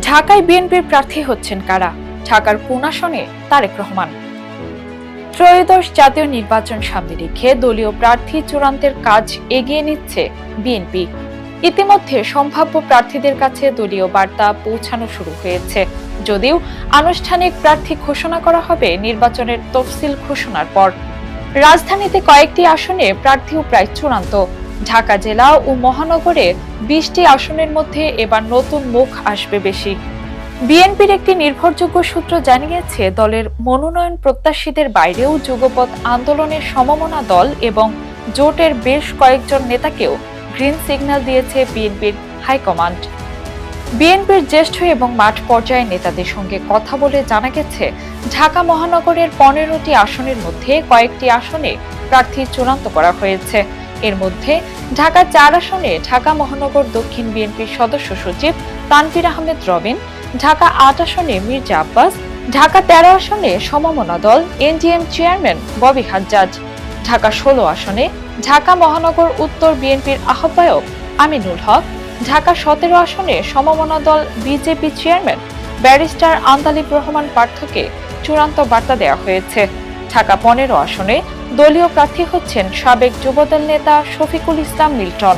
ঢাকায় বিএনপির প্রার্থী হচ্ছেন কারা? ঢাকার আসনে তারেক রহমান। ত্রয়োদশ জাতীয় নির্বাচন সামনে রেখে দলীয় প্রার্থী চূড়ান্তের কাজ এগিয়ে নিচ্ছে বিএনপি। ইতিমধ্যে সম্ভাব্য প্রার্থীদের কাছে দলীয় বার্তা পৌঁছানো শুরু হয়েছে। যদিও আনুষ্ঠানিক প্রার্থী ঘোষণা করা হবে নির্বাচনের তফসিল ঘোষণার পর। রাজধানীতে কয়েকটি আসনে প্রার্থীও প্রায় চূড়ান্ত। ঢাকা জেলা ও মহানগরে বিশটি আসনের মধ্যে এবার নতুন মুখ আসবে বেশি। বিএনপির একটি নির্ভরযোগ্য সূত্র জানিয়েছে, দলের মনোনয়ন প্রত্যাশীদের বাইরেও যুগপৎ আন্দোলনের সমমনা দল এবং জোটের বেশ কয়েকজন নেতাকেও গ্রিন সিগন্যাল দিয়েছে বিএনপির হাইকমান্ড। বিএনপির জ্যেষ্ঠ এবং মাঠ পর্যায়ের নেতাদের সঙ্গে কথা বলে জানা গেছে, ঢাকা মহানগরের পনেরোটি আসনের মধ্যে কয়েকটি আসনে প্রার্থী চূড়ান্ত করা হয়েছে। এর মধ্যে ঢাকা চার আসনে ঢাকা মহানগর দক্ষিণ বিএনপির সদস্য সচিব তানভীর আহমেদ রবিন, ঢাকা আট আসনে মির্জা আব্বাস, ঢাকা তেরো আসনে সমমনা দল এনডিএম চেয়ারম্যান ববি হাজ্জাজ, ঢাকা ষোলো আসনে ঢাকা মহানগর উত্তর বিএনপির আহ্বায়ক আমিনুল হক, ঢাকা সতেরো আসনে সমমনা দল BJP chairman barrister Andaleeb Rahman পার্থকে চূড়ান্ত বার্তা দেওয়া হয়েছে। ঢাকা পনেরো আসনে দলীয় প্রার্থী হচ্ছেন সাবেক যুবদল নেতা শফিকুল ইসলাম মিল্টন।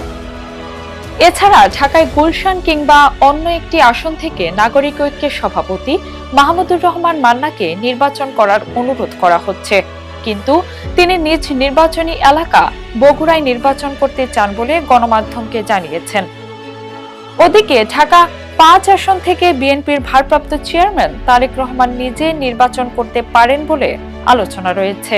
এছাড়া ঢাকায় গুলশান কিংবা অন্য একটি আসন থেকে নাগরিক ঐক্যের সভাপতি মাহমুদুর রহমান মান্নাকে নির্বাচন করার অনুরোধ করা হচ্ছে। কিন্তু তিনি নিজ নির্বাচনী এলাকা বগুড়ায় নির্বাচন করতে চান বলে গণমাধ্যমকে জানিয়েছেন। ওদিকে ঢাকা পাঁচ আসন থেকে বিএনপির ভারপ্রাপ্ত চেয়ারম্যান তারেক রহমান নিজে নির্বাচন করতে পারেন বলে আলোচনা রয়েছে।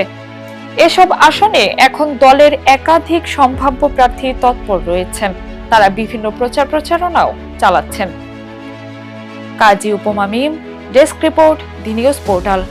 এসব আসনে এখন দলের একাধিক সম্ভাব্য প্রার্থী তৎপর রয়েছেন। তারা বিভিন্ন প্রচার প্রচারণাও চালাচ্ছেন। Kazi Upoma Mim, desk report the news portal.